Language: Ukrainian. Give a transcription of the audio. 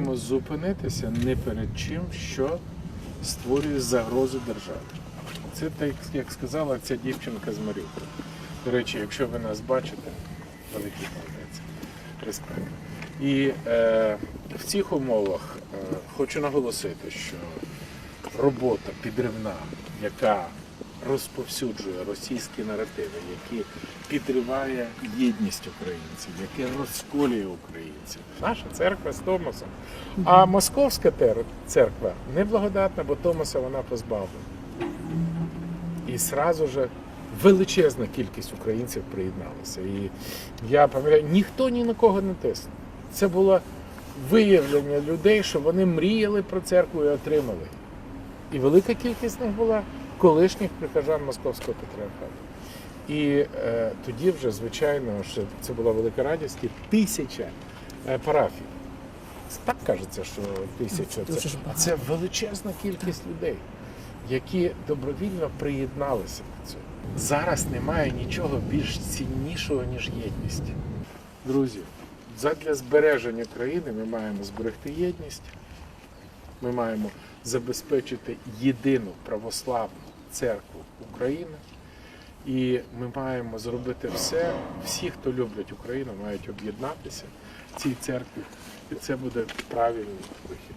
маємо зупинитися не перед чим, що створює загрозу державі. Це так, як сказала ця дівчинка з Маріуполя. До речі, якщо ви нас бачите, великий молодець. Респект. І е, в цих умовах е, хочу наголосити, що робота підривна, яка розповсюджує російські наративи, які підриває єдність українців, яке розколює українців. Наша церква з Томосом. А московська церква неблагодатна, бо Томоса вона позбавлена. І сразу же величезна кількість українців приєдналася. І я пам'ятаю, ніхто ні на кого не тиснув. Це було виявлення людей, що вони мріяли про церкву і отримали. І велика кількість них була колишніх прихожан Московського патріархату. І е, тоді вже, звичайно, що це була велика радість, і тисяча е, парафій. Так кажеться, що тисяча. Це, а це величезна кількість людей, які добровільно приєдналися до цього. Зараз немає нічого більш ціннішого, ніж єдність. Друзі, задля збереження країни ми маємо зберегти єдність. Ми маємо забезпечити єдину православну церкву України. І ми маємо зробити все. Всі, хто люблять Україну, мають об'єднатися в цій церкві. І це буде правильний вихід.